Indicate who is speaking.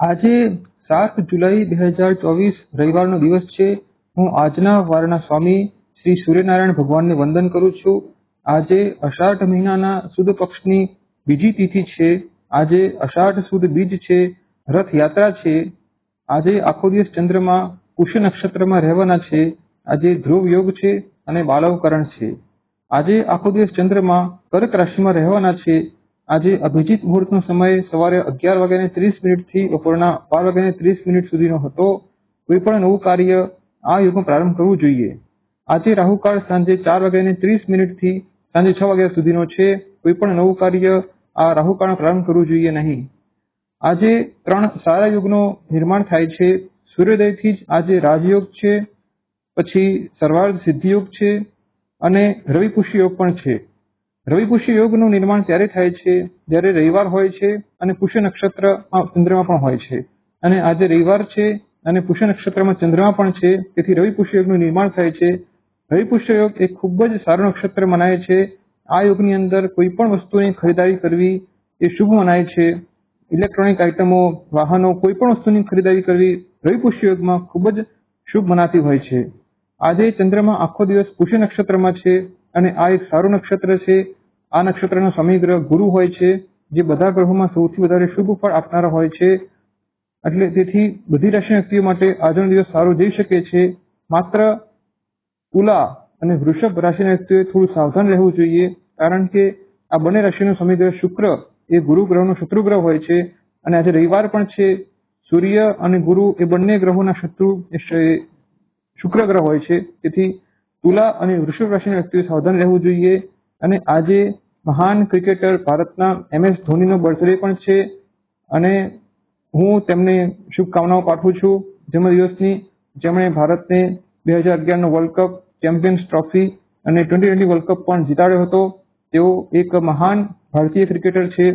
Speaker 1: આજે સાત જુલાઈ બે હજાર ચોવીસ રવિવારનો દિવસ છે. હું આજના વારના સ્વામી શ્રી સૂર્યનારાયણ ભગવાનને વંદન કરું છું. આજે અષાઢ મહિનાના સુદ પક્ષની બીજી તિથિ છે. આજે અષાઢ સુદ બીજ છે, રથયાત્રા છે. આજે આખો દિવસ ચંદ્રમાં પુષ્ય નક્ષત્રમાં રહેવાના છે. આજે ધ્રુવ યોગ છે અને બાલવકરણ છે. આજે આખો દિવસ ચંદ્રમાં કર્ક રાશિમાં રહેવાના છે. આજે અભિજીત મુહૂર્તનો સમય સવારે અગિયાર વાગ્યાને ત્રીસ મિનિટથી બપોરના બાર વાગ્યાને ત્રીસ મિનિટ સુધીનો હતો. કોઈ પણ નવું કાર્ય આ યુગમાં પ્રારંભ કરવું જોઈએ. આજે રાહુકાળ સાંજે ચાર વાગ્યાને ત્રીસ મિનિટથી સાંજે છ વાગ્યા સુધીનો છે. કોઈ પણ નવું કાર્ય આ રાહુકાળમાં પ્રારંભ કરવું જોઈએ નહીં. આજે ત્રણ સારા યુગનો નિર્માણ થાય છે. સૂર્યોદયથી જ આજે રાજયોગ છે. પછી સર્વાર્ધ સિદ્ધિ યોગ છે. અને રવિ યોગ પણ છે. રવિ પુષ્ય યોગનું નિર્માણ ત્યારે થાય છે જ્યારે રવિવાર હોય છે અને પુષ્ય નક્ષત્ર ચંદ્રમા પણ હોય છે. અને આજે રવિવાર છે અને પુષ્ય નક્ષત્રમાં ચંદ્રમા પણ છે, તેથી રવિ પુષ્ય યોગનું નિર્માણ થાય છે. રવિ પુષ્ય યોગ એ ખૂબ જ સારું નક્ષત્ર મનાય છે. આ યોગની અંદર કોઈ પણ વસ્તુની ખરીદારી કરવી એ શુભ મનાય છે. ઇલેક્ટ્રોનિક આઇટમો, વાહનો, કોઈ પણ વસ્તુની ખરીદારી કરવી રવિ પુષ્ય યોગમાં ખૂબ જ શુભ મનાતી હોય છે. આજે ચંદ્રમાં આખો દિવસ પુષ્ય નક્ષત્રમાં છે અને આ એક સારું નક્ષત્ર છે. આ નક્ષત્રનો સ્વામી ગ્રહ ગુરુ હોય છે, જે બધા ગ્રહોમાં સૌથી વધારે શુભ ફળ આપનારા હોય છે. એટલે તેથી બધી રાશિના વ્યક્તિઓ માટે આજનો દિવસ સારો જઈ શકે છે. માત્ર તુલા અને વૃષભ રાશિના વ્યક્તિઓએ થોડું સાવધાન રહેવું જોઈએ, કારણ કે આ બંને રાશિનો ગ્રહ શુક્ર એ ગુરુ ગ્રહનો શત્રુ હોય છે અને આજે રવિવાર પણ છે. સૂર્ય અને ગુરુ એ બંને ગ્રહોના શત્રુ શુક્ર ગ્રહ હોય છે. તેથી તુલા અને વૃષભ રાશિના વ્યક્તિઓએ સાવધાન રહેવું જોઈએ. અને આજે મહાન ક્રિકેટર ભારતના એમ એસ ધોનીનો બર્થડે પણ છે અને હું તેમને શુભકામનાઓ પાઠવું છું. જન્મદિવસની જેમણે ભારતને બે હજાર અગિયારનો વર્લ્ડ કપ ચેમ્પિયન્સ ટ્રોફી અને ટ્વેન્ટી ટ્વેન્ટી વર્લ્ડ કપ પણ જીતાડ્યો હતો. તેઓ એક મહાન ભારતીય ક્રિકેટર છે.